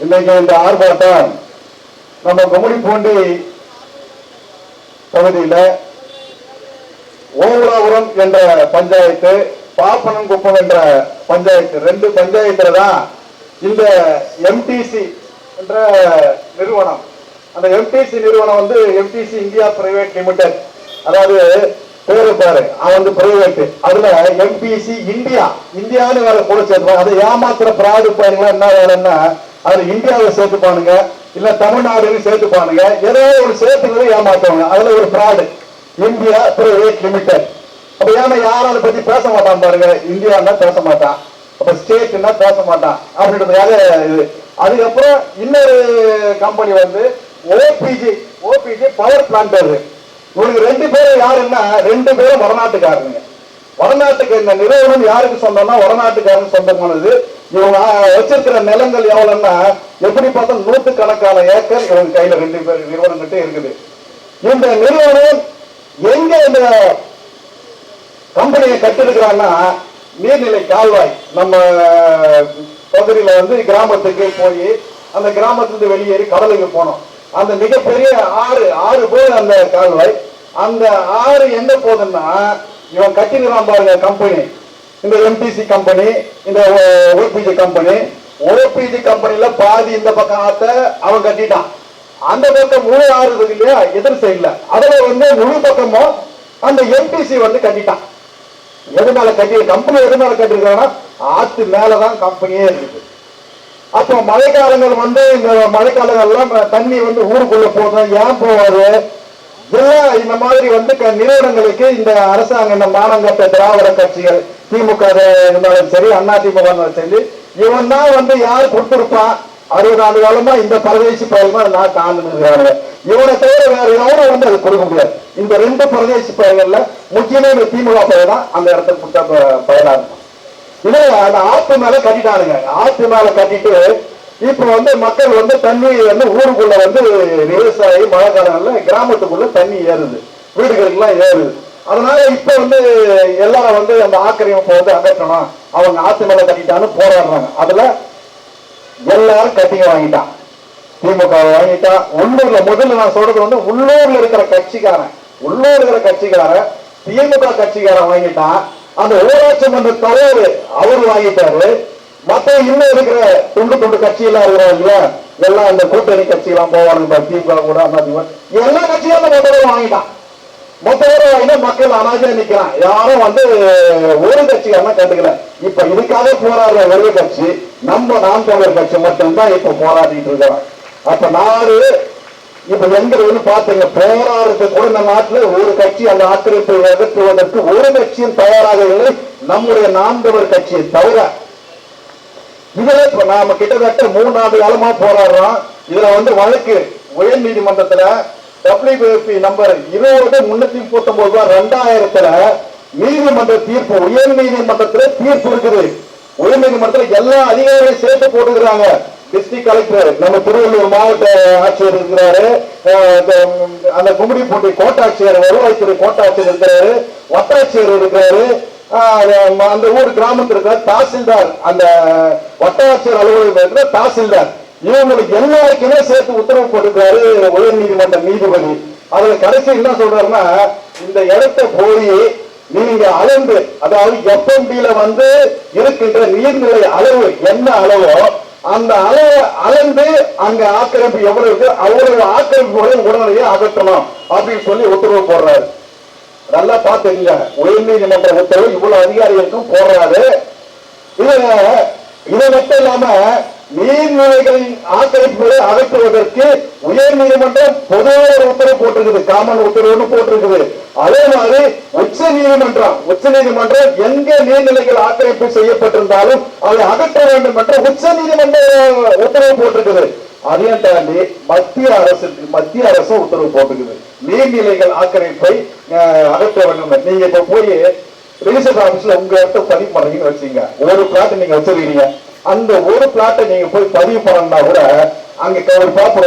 இன்னைக்கு இந்த ஆர்ப்பாட்டம் நம்ம கும்மிடிப்பூண்டி பகுதியில ஓவலாபுரம் என்ற பஞ்சாயத்து பாப்பனங்குப்பம் என்ற பஞ்சாயத்து ரெண்டு பஞ்சாயத்துல தான் இந்த எம்டிசி என்ற நிறுவனம். அந்த எம்டிசி நிறுவனம் வந்து எம்டிசி இந்தியா பிரைவேட் லிமிடெட் அதாவது பேரு பாரு அவன் வந்து பிரைவேட் அதுல எம்பிசி இந்தியா இந்தியான்னு வேற கூட சேர்த்துப்பாங்க. அதை ஏமாத்துற பிராடு பாருங்களா என்ன வேலைன்னா அதுல இந்தியாவை சேர்த்துப்பானுங்க இல்ல தமிழ்நாடுன்னு சேர்த்துப்பானுங்க. ஏதோ ஒரு சேர்த்துக்களை ஏமாத்துவாங்க அதுல ஒரு ஃப்ராடு இந்தியா பிரைவேட் லிமிடெட் அப்ப ஏன்னா யாரும் பத்தி பேச மாட்டான் பாருங்க. இந்தியான்னா பேச மாட்டான். அப்ப ஸ்டேட்னா பேச மாட்டான். அப்படின்றதுக்காக இது. அதுக்கப்புறம் இன்னொரு கம்பெனி வந்து ஓபிஜி ஓபிஜி பவர் பிளான்ட் வருது இவனுக்கு ரெண்டு பேரும் யாருன்னா ரெண்டு பேரும் வடநாட்டுக்காரனுங்க. வடநாட்டுக்கு இந்த நிறுவனம் யாருக்கு சொந்தம்னா வடநாட்டுக்காரன் சொந்தமானது. இவங்க வச்சிருக்கிற நிலங்கள் எவ்வளவுன்னா எப்படி பார்த்தா நூற்றுக்கணக்கான ஏக்கர் இவங்க கையில ரெண்டு பேர் நிறுவனம் கிட்ட இருக்குது. இந்த நிறுவனம் எங்க இந்த கம்பெனியை கட்டிருக்கிறான்னா நீர்நிலை கால்வாய் நம்ம பகுதியில வந்து கிராமத்துக்கு போய் அந்த கிராமத்துலேருந்து வெளியேறி கடலுக்கு போனோம். அந்த மிகப்பெரிய ஆறு ஆறு போய் அந்த கால்வாய். அந்த ஆறு எங்க போகுதுன்னா இவன் கட்டினான் பாருங்க கம்பெனி இந்த எம்டிசி கம்பெனி இந்த ஓபிஜி கம்பெனி ஓபிஜி கம்பெனியில பாதி இந்த பக்கம் ஆத்த அவன் கட்டிட்டான். அந்த பக்கம் முழு ஆறு இருக்கு இல்லையா? எதிர் சைட்ல அதுல வந்து முழு பக்கமும் அந்த எம்டிசி வந்து கட்டிட்டான். எதனால கட்டி கம்பெனி எதனால கட்டிருக்காங்கன்னா ஆத்து மேலதான் கம்பெனியே இருக்குது. அப்போ மழைக்காலங்கள் வந்து இந்த மழைக்காலங்கள்லாம் தண்ணி வந்து ஊருக்குள்ள போதும் ஏன் போவாரு எல்லாம் இந்த மாதிரி வந்து நிறுவனங்களுக்கு இந்த அரசாங்கம் இந்த மானங்கட்ட திராவிட கட்சிகள் திமுக இருந்தாலும் சரி அண்ணா திமுக இருந்தாலும் சரி இவன் தான் வந்து யார் கொடுத்துருப்பான் அறுபது ஆண்டு காலமா இந்த பரதேசி பயல்மா நான் காண்பிருக்கிறாங்க இவனை தவிர வேற எவனும் வந்து அது கொடுக்க முடியாது. இந்த ரெண்டு பரதேசி பயல்கள்ல முக்கியமே இந்த திமுக பயல் தான். அந்த இடத்துக்கு கொடுத்த ப- இருக்கும். இது அந்த ஆத்து மேல கட்டிட்டானுங்க. ஆத்து மேல கட்டிட்டு இப்ப வந்து மக்கள் வந்து தண்ணி வந்து ஊருக்குள்ள வந்து விவசாயி மழை காலங்கள்ல கிராமத்துக்குள்ள தண்ணி ஏறுது. வீடுகளுக்கெல்லாம் ஏறுது. அதனால இப்ப வந்து எல்லாரும் வந்து அந்த ஆக்கிரமிப்பை வந்து அகற்றணும். அவங்க ஆத்து மேல கட்டிட்டான்னு போராடுறாங்க. அதுல எல்லாரும் கட்டிங்க வாங்கிட்டான். திமுக வாங்கிட்டான் உள்ளூர்ல முதல்ல நான் சொல்றது வந்து உள்ளூர்ல இருக்கிற கட்சிக்காரன். உள்ளூர் இருக்கிற கட்சிக்காரன் திமுக கட்சிக்காரன் வாங்கிட்டான். அந்த ஊராட்சி மன்ற தலைவர் அவர் வாங்கிட்டாரு. மற்ற இன்னும் இருக்கிற துண்டு துண்டு கட்சியெல்லாம் இருக்கிறாங்க எல்லாம் இந்த கூட்டணி கட்சியெல்லாம் போவானுங்க திமுக கூட அதிமுக எல்லா கட்சியும் மொத்தம் வாங்கிட்டான். மொத்த பேரும் வாங்கினா மக்கள் அனாஜா நிக்கிறான். யாரும் வந்து ஒரு கட்சிக்காரனா கண்டுக்கல. இப்ப இதுக்காக போராடுற ஒரு கட்சி நம்ம நாம் தமிழர் கட்சி மட்டும்தான் இப்ப போராடிட்டு இருக்கிறோம் அப்ப நாடு இப்ப எங்கிறது வந்து பாத்துங்க போராடுறது கூட இந்த நாட்டுல ஒரு கட்சி அந்த ஆக்கிரமிப்பை எதிர்த்துவதற்கு ஒரு கட்சியும் தயாராக இல்லை நம்முடைய நான்கவர் கட்சியை தவிர இதுல இப்ப நாம கிட்டத்தட்ட மூணு ஆண்டு காலமா போராடுறோம் இதுல வந்து வழக்கு உயர் நீதிமன்றத்துல டபிள்யூபிஎஸ்பி நம்பர் இருபது முன்னூத்தி முப்பத்தி ஒன்பது ரெண்டாயிரத்துல நீதிமன்ற தீர்ப்பு உயர் நீதிமன்றத்துல தீர்ப்பு இருக்குது. உயர் நீதிமன்றத்துல எல்லா அதிகாரிகளையும் சேர்த்து போட்டுக்கிறாங்க. டிஸ்ட்ரிக்ட் கலெக்டர் நம்ம திருவள்ளூர் மாவட்ட ஆட்சியர் இருக்கிறாரு. இந்த- அந்த கும்மிடிப்பூண்டி கோட்டாட்சியர் வருவாய்த்துறை கோட்டாட்சியர் இருக்கிறாரு. வட்டாட்சியர் இருக்கிறாரு. அந்த ஊர் கிராமத்தில் இருக்கிற தாசில்தார் அந்த வட்டாட்சியர் அலுவலகம் இருக்கிற தாசில்தார் இவங்களுக்கு எல்லாருக்குமே சேர்த்து உத்தரவு போட்டிருக்காரு உயர் நீதிமன்ற நீதிபதி. அதுல கடைசி என்ன சொல்றாருன்னா இந்த இடத்த போய் நீங்க அளந்து அதாவது எஃப்எம்பில வந்து இருக்கின்ற நீர்நிலை அளவு என்ன அளவோ அந்த அளவை அளந்து அங்க ஆக்கிரமிப்பு எவ்வளவு இருக்கு அவ்வளவு ஆக்கிரமிப்புகளை உடனடியே அகற்றணும் அப்படின்னு சொல்லி உத்தரவு போடுறாரு. நல்லா பார்த்துங்க உயர் நீதிமன்ற உத்தரவு இவ்வளவு அதிகாரிகளுக்கும் போடுறாரு இது இது மட்டும் இல்லாம நீர்நிலைகளின் ஆக்கிரமிப்புகளை அகற்றுவதற்கு உயர் நீதிமன்றம் பொதுவாக ஒரு உத்தரவு போட்டிருக்குது. காமன் உத்தரவுன்னு போட்டிருக்குது. அதே மாதிரி உச்ச நீதிமன்றம் உச்ச நீதிமன்றம் எங்க நீர்நிலைகள் ஆக்கிரமிப்பு செய்யப்பட்டிருந்தாலும் அதை அகற்ற வேண்டும் என்ற உச்ச நீதிமன்ற உத்தரவு போட்டிருக்குது. அதையும் தாண்டி மத்திய அரசு மத்திய அரசு உத்தரவு போட்டிருக்குது நீர்நிலைகள் ஆக்கிரமிப்பை அகற்ற வேண்டும். நீங்க இப்ப போய் ரிஜிஸ்டர் ஆபீஸ்ல உங்க இடத்த பதிவு பண்றீங்கன்னு வச்சுங்க. ஒரு பிளாட் நீங்க வச்சிருக்கீங்க. அந்த ஒரு பிளாட்டை நீங்க போய் பதிவு பண்ணணும்னா கூட அங்க ஒரு பேப்பர்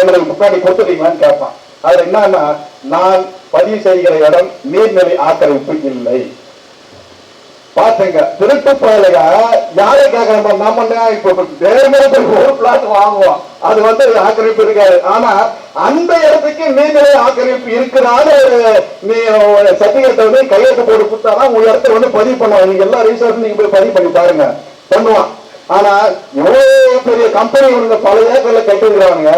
எங்களுக்கு முன்னாடி கொடுத்துட்டீங்களான்னு கேட்பான் அதுல என்னன்னா நான் பதிவு செய்கிற இடம் நீர்நிலை ஆக்கிரமிப்பு இல்லை. பாத்துங்க. திருட்டு பயலுக யாரை கேட்கறாங்க நம்ம என்ன இப்ப நேர்மையா ஒரு பிளாட் வாங்குவோம். அது வந்து ஆக்கிரமிப்பு இருக்காது. ஆனா அந்த இடத்துக்கு நீங்களே ஆக்கிரமிப்பு இருக்கிறாத நீ சர்டிபிகேட்டை வந்து கையெழுத்து போட்டு கொடுத்தாதான் உங்க இடத்துல வந்து பதிவு பண்ணுவாங்க. நீங்க எல்லா ரிசோர்ஸ் நீங்க போய் பதிவு பண்ணி பாருங்க. பண்ணுவான். ஆனா எவ்வளவு பெரிய கம்பெனி இவங்க பல ஏக்கர்ல கட்டிருக்கிறாங்க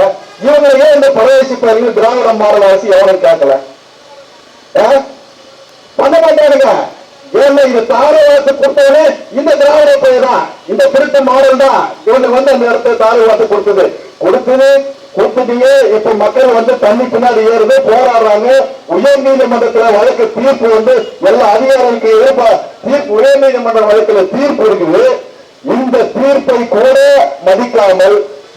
இவங்க ஏன் இந்த பரதேசி பாருங்க திராவிட மாடல் அரசு எவனும் கேட்கல ஆ? பண்ண மாட்டானுங்க. ஏன்னா இது தாரவாசு கொடுத்தவனே இந்த திராவிட பையன் தான் இந்த திருட்டு மாடல் தான் இவனுக்கு வந்து அந்த இடத்துல தாரவாசு கொடுத்தது. கொடுத்தது கொடுத்துட்டீங்க இப்ப மக்கள் வந்து தண்ணி பின்னாடி ஏறுது போராடுறாங்க. உயர் நீதிமன்றத்துல வழக்கு தீர்ப்பு வந்து எல்லா அதிகாரிகளுக்கு எதிர்ப்பா தீர்ப்பு உயர் நீதிமன்ற வழக்குல தீர்ப்பு இருக்குது. இந்த தீர்ப்பை கூட மதிக்காமல்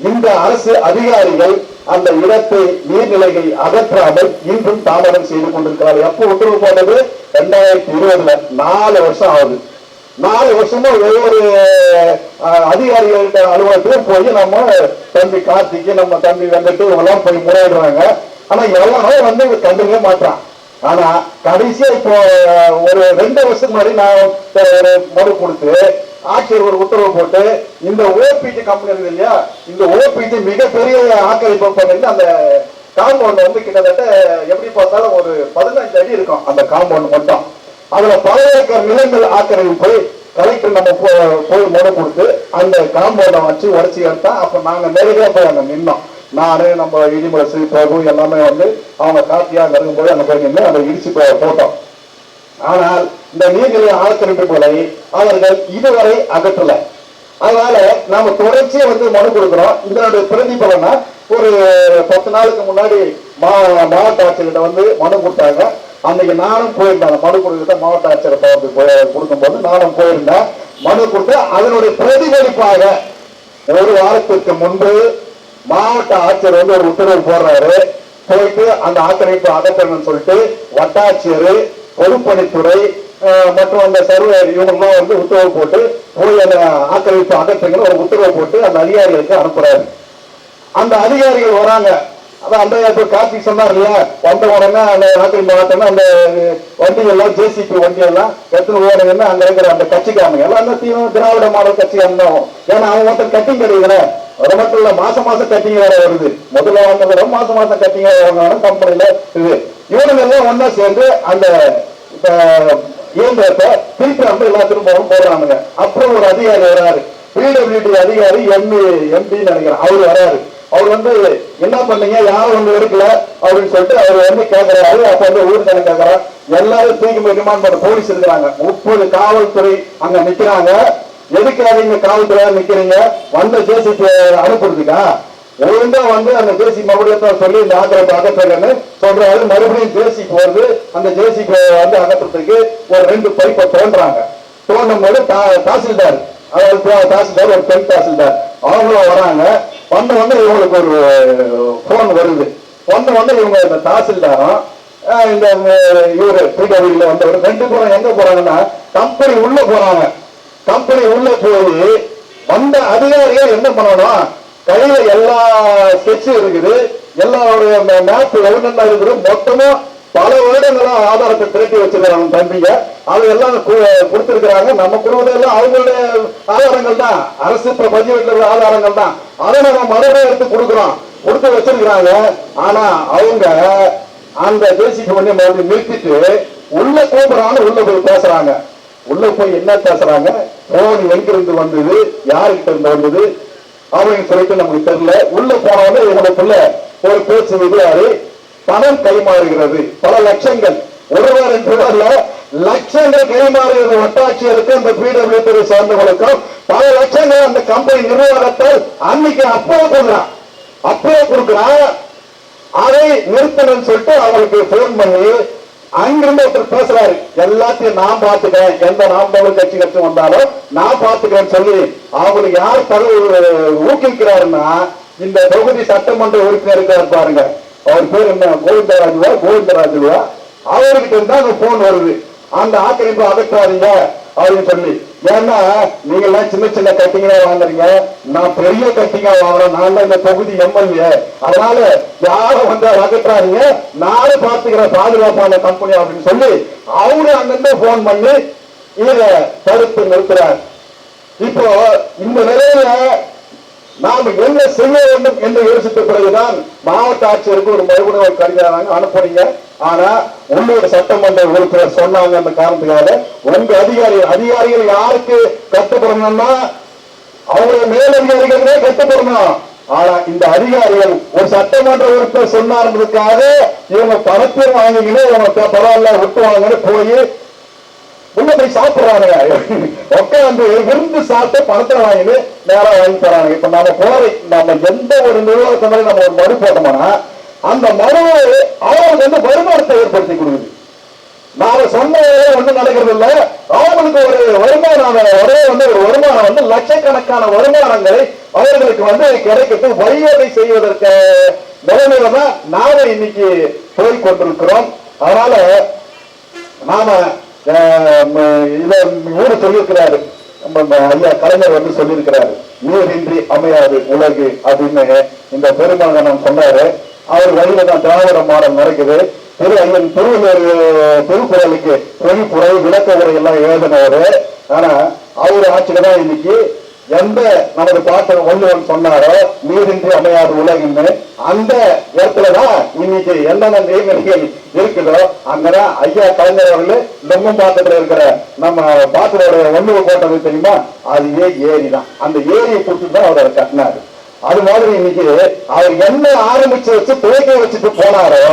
இந்த அரசு அதிகாரிகள் அந்த இடத்தை நீர்நிலையை அகற்றாமல் இன்றும் தாமதம் செய்து கொண்டிருக்கிறார் எப்போ உத்தரவு போட்டது ரெண்டாயிரத்தி இருபதுல. நாலு வருஷம் ஆகுது. நாலு வருஷமா ஒவ்வொரு அதிகாரிகள்கிட்ட அலுவலகத்திலும் போய் நம்ம தம்பி கார்த்திக்கு நம்ம தம்பி வெங்கட்டு இவங்கெல்லாம் போய் முறையிடுறாங்க. ஆனா எல்லாரும் வந்து கண்டுக்க மாட்டான் ஆனா கடைசியா இப்போ ஒரு ரெண்டு வருஷத்துக்கு முன்னாடி நான் ஒரு மனு கொடுத்து ஆட்சியர் ஒரு உத்தரவு போட்டு இந்த ஓபிஜி கம்பெனி இருக்குது இல்லையா இந்த ஓபிஜி மிகப்பெரிய ஆக்கிரமிப்பு பண்ணிட்டு அந்த காம்பவுண்ட் வந்து கிட்டத்தட்ட எப்படி பார்த்தாலும் ஒரு பதினஞ்சு அடி இருக்கும். அந்த காம்பவுண்ட் மட்டும். அதுல பல ஏக்கர் நிலங்கள் ஆக்கிரமிப்பு கலெக்டர் நம்ம போ- போய் முறை கொடுத்து அந்த காம்பவுண்டை வச்சு உடச்சி எடுத்தா அப்ப நாங்க நேரடியா போய் அங்க நின்னோம். நானு நம்ம இடிமுரசு பிரபு எல்லாமே வந்து அவங்க காப்பியா அங்க அந்த அங்க போய் நின்று அதை இடிச்சு போட்டோம். ஆனால் இந்த நீர்நிலை ஆக்கிரமிப்புகளை அவர்கள் இதுவரை அகற்றல. அதனால நாம தொடர்ச்சியா வந்து மனு கொடுக்கிறோம். இதனுடைய பிரதிபலனா ஒரு பத்து நாளுக்கு முன்னாடி மா மாவட்ட ஆட்சியர்கிட்ட வந்து மனு கொடுத்தாங்க. அன்னைக்கு நானும் போயிருந்தேன். மனு கொடுத்த மாவட்ட ஆட்சியர்கிட்ட பார்த்து கொடுக்கும்போது நானும் போயிருந்தேன். மனு கொடுத்து அதனுடைய பிரதிபலிப்பாக ஒரு வாரத்திற்கு முன்பு மாவட்ட ஆட்சியர் வந்து ஒரு உத்தரவு போடுறாரு. போயிட்டு அந்த ஆக்கிரமிப்பு அகற்றணும்னு சொல்லிட்டு வட்டாட்சியர் பொதுப்பணித்துறை மற்றும் அந்த சர்வேர் இவங்கெல்லாம் வந்து உத்தரவு போட்டு போய் அந்த ஆக்கிரமிப்பு அகற்றுங்கன்னு ஒரு உத்தரவு போட்டு அந்த அதிகாரிகளுக்கு அனுப்புறாரு. அந்த அதிகாரிகள் வராங்க. அதான் அந்த இப்போ கார்த்திக் சொன்னார் இல்லையா? வந்த உடனே அந்த ஆக்கிரமிப்பு மாவட்டம் அந்த வண்டிகள்லாம் ஜேசிபி வண்டியெல்லாம் எத்தனை எடுத்துன்னு ஓடுங்கன்னா அங்கே இருக்கிற அந்த கட்சிக்காரங்க எல்லாம் அந்த தீவிர திராவிட மாடல் கட்சிக்காரங்க தான் ஏன்னா அவங்க மட்டும் கட்டிங் கிடையாது அது மட்டும் இல்லை மாசம் மாசம் கட்டிங் வேற வருது. முதல்ல வாங்கினத மாசம் மாசம் கட்டிங் வந்தாலும் கம்பெனியில் இது. இவனுங்க எல்லாம் ஒன்னா சேர்ந்து அந்த இயங்குறப்ப திருப்பி வந்து எல்லா திரும்பவும் போடுறானுங்க. அப்புறம் ஒரு அதிகாரி வராரு. பிடபிள்யூடி அதிகாரி எம்பி எம்பின்னு நினைக்கிறேன். அவர் வராரு. அவர் வந்து என்ன பண்ணீங்க? யாரும் ஒண்ணு எடுக்கல அப்படின்னு சொல்லிட்டு அவர் வந்து கேட்கிறாரு அப்ப வந்து ஊர் தானே கேட்கிறார் எல்லாரும் தூக்கி போய் பண்ண போலீஸ் இருக்கிறாங்க முப்பது காவல்துறை அங்க நிக்கிறாங்க. எதுக்காக நீங்க காவல்துறையா நிக்கிறீங்க? வந்த ஜேசிபி அனுப்புறதுக்கா? ஒழுங்கா வந்து அந்த ஜேசி மறுபடியும் சொல்லி இந்த ஆக்கிரமிப்பு அகற்றுங்கன்னு சொல்றாரு. மறுபடியும் ஜேசிக்கு வருது அந்த ஜேசிபி வந்து அகற்றுறதுக்கு ஒரு ரெண்டு பைப்பை தோன்றாங்க. தோண்டும் போது தாசில்தார். அதாவது தாசில்தார் ஒரு பெண் தாசில்தார். அவங்களும் வராங்க. வந்த வந்து இவங்களுக்கு ஒரு போன் வருது. வந்த வந்து இவங்க இந்த தாசில்தாரும் இந்த அஹ், இவரு பிடபிள்யூல வந்தவர் ரெண்டு பேரும் எங்க போறாங்கன்னா கம்பெனி உள்ள போறாங்க. கம்பெனி உள்ள போய் வந்த அதிகாரிகள் என்ன பண்ணணும்? கையில எல்லா ஸ்கெட்சும் இருக்குது. எல்லாருடைய மேப் எவ்வளவு இருக்குது மொத்தமும் பல வருடங்களா ஆதாரத்தை திரட்டி வச்சிருக்கிறாங்க தம்பிங்க. அது எல்லாம் கு- கொடுத்திருக்கிறாங்க. நம்ம எல்லாம் அவங்களுடைய ஆதாரங்கள் தான். அரசு இப்ப பதிவேட்டில் இருக்கிற ஆதாரங்கள் தான். அதை நம்ம மறுபடியும் எடுத்து கொடுக்குறோம். கொடுத்து வச்சிருக்கிறாங்க. ஆனா அவங்க அந்த ஜேசிபி பண்ணி மறுபடியும் நிறுத்திட்டு உள்ள கூப்பிடறாங்க உள்ள போய் பேசுறாங்க. உள்ள போய் என்ன பேசுறாங்க? போன் எங்கிருந்து வந்தது? யாருக்கிட்ட இருந்து வந்தது? அப்படின்னு சொல்லிட்டு நமக்கு தெரியல. உள்ள போனவங்க இவங்களுக்குள்ள ஒரு பேச்சு விடுறாரு பணம் கைமாறுகிறது. பல லட்சங்கள். ஒருவர் ரெண்டு பேர்ல லட்சங்கள் கைமாறுகிறது. வட்டாட்சியருக்கு அந்த பிடபிள்யூ துறை சார்ந்தவர்களுக்கும் பல லட்சங்கள் அந்த கம்பெனி நிர்வாகத்தால் அன்னைக்கு அப்போ கொடுக்குறான். அப்போ கொடுக்குறான். அதை நிறுத்தணும்னு சொல்லிட்டு அவளுக்கு போன் பண்ணி அங்கிருந்து ஒருத்தர் பேசுறாரு. எல்லாத்தையும் நான் பாத்துக்கிறேன் எந்த நாம் தமிழ் கட்சி கட்சி வந்தாலும் நான் பாத்துக்கிறேன்னு சொல்லி அவங்களுக்கு யார் தகவல் ஊக்குவிக்கிறாருன்னா இந்த தொகுதி சட்டமன்ற உறுப்பினர் இருக்காரு பாருங்க. அவர் பேர் என்ன? கோவிந்தராஜுவா? கோவிந்தராஜுவா? அவர்கிட்ட இருந்தா அந்த போன் வருது. அந்த ஆக்கிரமிப்பு அகற்றாதீங்க அப்படின்னு சொல்லி. ஏன்னா நீங்க எல்லாம் சின்ன சின்ன கட்டிங்கா வாங்குறீங்க. நான் பெரிய கட்டிங்கா வாங்குறேன். நான் தான் இந்த தொகுதி எம்எல்ஏ. அதனால யாரும் வந்து அகற்றாதீங்க. நானும் பாத்துக்கிறேன் பாதுகாப்பான கம்பெனி அப்படின்னு சொல்லி அவரு அங்கிருந்து போன் பண்ணி இத தடுத்து நிறுத்துறார். இப்போ இந்த நிலையில நாம் என்ன செய்ய வேண்டும் என்று யோசித்த பிறகுதான் மாவட்ட ஆட்சியருக்கு ஒரு மறுபடியும் கடிதம் அனுப்புறீங்க. ஆனா உள்ளூர் சட்டமன்ற உறுப்பினர் சொன்னாங்க அந்த காரணத்துக்காக. உங்க அதிகாரிகள் அதிகாரிகள் யாருக்கு கட்டுப்படணும்னா அவருடைய மேலதிகாரிகளே கட்டுப்படணும். ஆனா இந்த அதிகாரிகள் ஒரு சட்டமன்ற உறுப்பினர் சொன்னார்ன்றதுக்காக இவங்க பணத்தை வாங்கிக்கின்னு இவங்க பரவாயில்ல விட்டுவாங்கன்னு போய் உள்ள போய் சாப்பிடுறானுங்க. உட்காந்து விருந்து சாப்பிட்டு பணத்தை வாங்கிட்டு நேரா வாங்கி தராங்க இப்ப நம்ம போற நம்ம எந்த ஒரு நிறுவனத்தை நம்ம ஒரு மறு போட்டோம்னா அந்த மனு அவங்களுக்கு வந்து வருமானத்தை ஏற்படுத்தி கொடுக்குது. நாம சொன்ன ஒன்றும் நடக்கிறது இல்ல அவர்களுக்கு ஒரு வருமானம் ஒரே வந்து ஒரு வருமானம் வந்து லட்சக்கணக்கான வருமானங்களை அவர்களுக்கு வந்து கிடைக்கிறது. வழிவகை செய்வதற்கு நிலைமையில தான் நாம இன்னைக்கு போய் கொண்டிருக்கிறோம். அதனால நாம இதை ம- இத ஊரு சொல்லியிருக்கிறாரு. நம்ம ஐயா கலைஞர் வந்து சொல்லியிருக்கிறாரு. நீரின்றி அமையாது உலகு அப்படின்னு இந்த பெருமகனம் சொன்னாரு. அவர் வழியில தான் திராவிட மாடல் நடக்குது. திரு ஐயன் திருவள்ளுவர் திருக்குறளுக்கு பொழிப்புரை விளக்க உரை எல்லாம் எழுதினவர். ஆனா அவர் ஆட்சியில தான் இன்னைக்கு எந்த நமது பாட்டு வள்ளுவன் சொன்னாரோ நீரின்றி அமையாது உலகின்னு அந்த இடத்துலதான் இன்னைக்கு என்னென்ன நெய்மணிகள் இருக்குதோ அங்கதான் ஐயா கலைஞர் அவர்கள் நொங்கும் பாக்கத்துல இருக்கிற நம்ம பாத்திரோட வள்ளுவ போட்டது தெரியுமா? அதுவே ஏரி தான் அந்த ஏரியை கொடுத்து தான் அவர் அதை கட்டினாரு. அது மாதிரி இன்னைக்கு அவர் என்ன ஆரம்பிச்சு வச்சு பிழைக்க வச்சுட்டு போனாரோ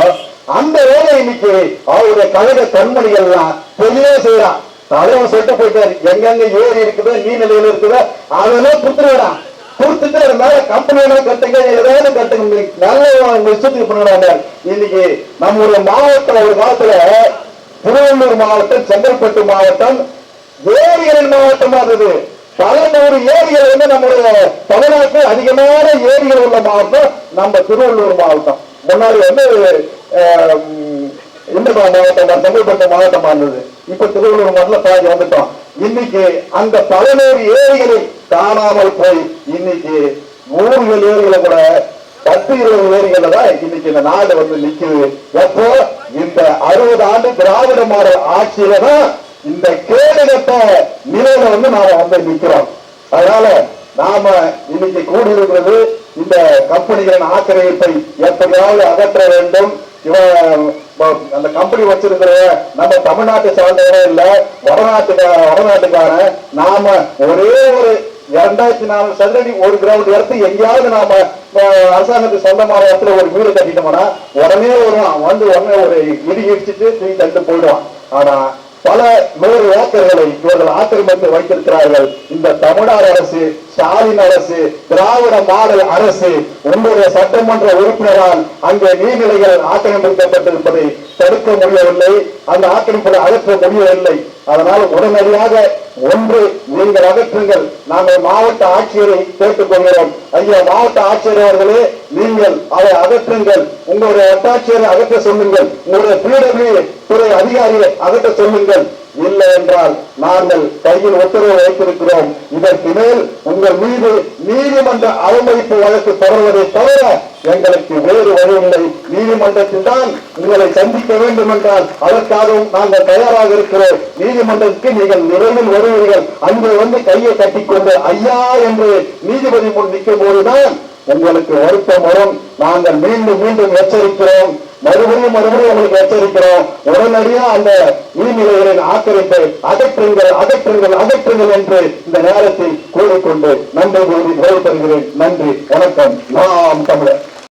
அந்த வேலை இன்னைக்கு அவருடைய கழக கண்மணிகள்லாம் தெளிவா செய்யறான் தலைவன் சொல்லிட்டு போயிட்டாரு. எங்கெங்க ஏரி இருக்குதோ நீர்நிலைகள் இருக்குதோ அதெல்லாம் கொடுத்துருவான் கொடுத்துட்டு அது மேல கம்பெனியெல்லாம் கட்டுங்க ஏதாவது கட்டுங்க. நல்ல விஷயத்துக்கு பண்ணுறாங்க இன்னைக்கு நம்முடைய மாவட்டம் ஒரு காலத்துல திருவள்ளூர் மாவட்டம் செங்கல்பட்டு மாவட்டம் ஏரிகளின் மாவட்டமா இருந்தது. பல நூறு ஏரிகள் வந்து நம்முடைய தமிழ்நாட்டில் அதிகமான ஏரிகள் உள்ள மாவட்டம் நம்ம திருவள்ளூர் மாவட்டம். முன்னாடி வந்து இந்த மாவட்டம் தான், செங்கல்பட்டு மாவட்டமா இருந்தது இப்ப திருவள்ளூர் மாவட்டத்துல பாதி வந்துட்டோம். இன்னைக்கு அந்த பதினோரு ஏரிகளை காணாமல் போய் இன்னைக்கு ஊர்கள் ஏரிகளை கூட பத்து இருபது ஏரிகள்ல தான் இன்னைக்கு இந்த நாடு வந்து நிற்குது எப்போ இந்த அறுபது ஆண்டு திராவிட மாடல் ஆட்சியில தான் இந்த கேடுகட்ட நிலையில வந்து நாம வந்து நிற்கிறோம் அதனால நாம இன்னைக்கு கூடியிருக்கிறது இந்த கம்பெனிகளின் ஆக்கிரமிப்பை எப்படியாவது அகற்ற வேண்டும். இவன் அந்த கம்பெனி வச்சிருக்கிற நம்ம தமிழ்நாட்டை சார்ந்தவரே இல்ல வடநாட்டுக்கார வடநாட்டுக்காரன் நாம ஒரே ஒரு இரண்டாயிரத்தி நாலு சதுரடி ஒரு கிரவுண்ட் எடுத்து எங்கேயாவது நாம அரசாங்கத்துக்கு சொந்தமான இடத்துல ஒரு வீடு கட்டிட்டோம்னா உடனே ஒரு வந்து உடனே ஒரு இடி இடிச்சுட்டு தூக்கி தட்டு போயிடுவான். ஆனா பல நூறு ஏக்கர்களை இவர்கள் ஆக்கிரமித்து வைத்திருக்கிறார்கள். இந்த தமிழ்நாடு அரசு ஸ்டாலின் அரசு திராவிட மாடல் அரசு உங்களுடைய சட்டமன்ற உறுப்பினரால் அங்கே நீர்நிலைகள் ஆக்கிரமிக்கப்பட்டிருப்பதை தடுக்க முடியவில்லை. அந்த ஆக்கிரமிப்பை அகற்ற முடியவில்லை. அதனால் உடனடியாக ஒன்று நீங்கள் அகற்றுங்கள். நாங்கள் மாவட்ட ஆட்சியரை கேட்டுக்கொள்கிறோம். ஐயா மாவட்ட ஆட்சியர் அவர்களே நீங்கள் அதை அகற்றுங்கள். உங்களுடைய வட்டாட்சியரை அகற்ற சொல்லுங்கள். உங்களுடைய பிடபிள்யூ துறை அதிகாரியை அகற்ற சொல்லுங்கள். இல்லை என்றால் நாங்கள் கையில் உத்தரவு வைத்திருக்கிறோம். இதற்கு மேல் உங்கள் மீது நீதிமன்ற அவமதிப்பு வழக்கு தொடர்வதை தவிர எங்களுக்கு வேறு வழியில்லை. நீதிமன்றத்தில் தான் உங்களை சந்திக்க வேண்டும் என்றால் அதற்காகவும் நாங்கள் தயாராக இருக்கிறோம். நீதிமன்றத்துக்கு நீங்கள் விரைவில் வருவீர்கள். அங்கே வந்து கையை கட்டிக்கொண்டு ஐயா என்று நீதிபதி முன் நிற்கும் போதுதான் உங்களுக்கு வருத்தம் வரும். நாங்கள் மீண்டும் மீண்டும் எச்சரிக்கிறோம். மறுபடியும் மறுபடியும் உங்களுக்கு எச்சரிக்கிறோம். உடனடியா அந்த நீர்நிலைகளின் ஆக்கிரமிப்பை அகற்றுங்கள் அகற்றுங்கள் அகற்றுங்கள் என்று இந்த நேரத்தில் கூறிக்கொண்டு நன்றி கூறி விடைபெறுகிறேன் நன்றி வணக்கம். நாம் தமிழர்.